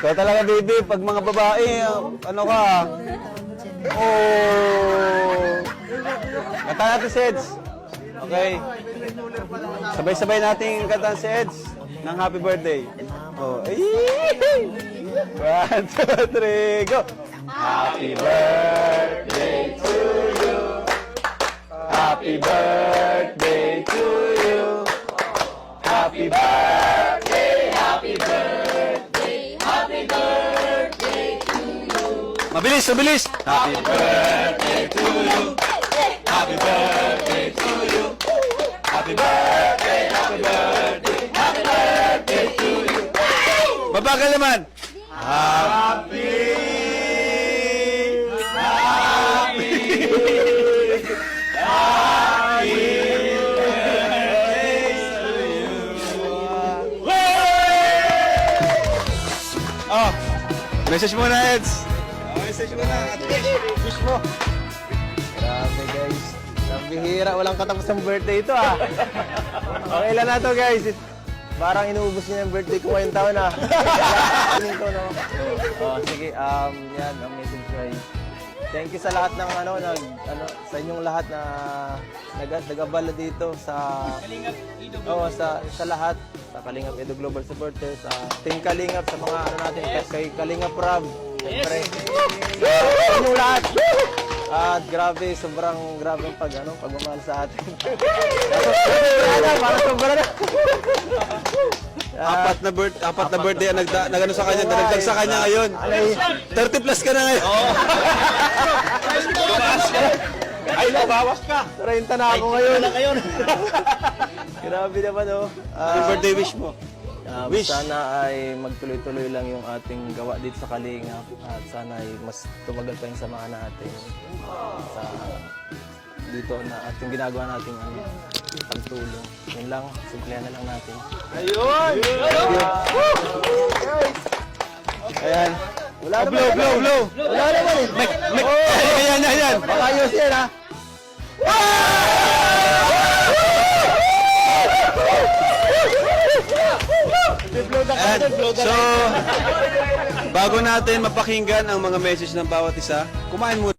Ikaw talaga, baby. Pag mga babae, ano ka? Oh. Kanta natin, Seds. Okay. Sabay-sabay natin kanta si Eds ng happy birthday. Oh. One, two, three, go! Happy birthday to you. Happy birthday Mabilis, mabilis. Happy birthday to you. Happy birthday to you. Happy birthday, happy birthday, happy birthday to you. Mabagal naman. Happy Oh, message mo na, Eds. Message mo na. At wish, wish mo. Grabe guys. Ang bihira, walang katapos ng birthday ito ah. Okay lang na to guys. Parang inuubos niya yung birthday ko ngayong taon ah. Feeling ko no. Oh, sige, um, yan, ang message ko ay Thank you sa lahat ng ano, nag, ano, sa inyong lahat na nag nagabala dito sa Oh, sa sa lahat sa Kalingap Edo Global Supporters, sa Team Kalingap sa mga ano natin kay Kalingap Rob. Siyempre. Sa inyong lahat. At grabe, sobrang grabe ang pag, ano, pagmamahal sa atin. Sobra na, parang sobra na. Apat na birth, apat na birthday ang nagda, nagano sa kanya, nagdag sa kanya ngayon. Alay, 30 plus ka na ngayon. Ay, nabawas ka. 30 na ako ngayon. ngayon. Grabe naman, oh. Anong Ah, birthday wish mo? Um, Wish. Sana ay magtuloy-tuloy lang yung ating gawa dito sa Kalingap at sana ay mas tumagal pa yung samahan natin sa dito na ating ginagawa natin ano, pagtulong. Yun lang, simplihan na lang natin. Ayun! Ayan. Wala naman. Blow, blow, blow! Wala naman eh. Mek, mek, ayan, ayan, ayan. Baka ayos yan ha. Ayan. So, bago natin mapakinggan ang mga message ng bawat isa, kumain muna.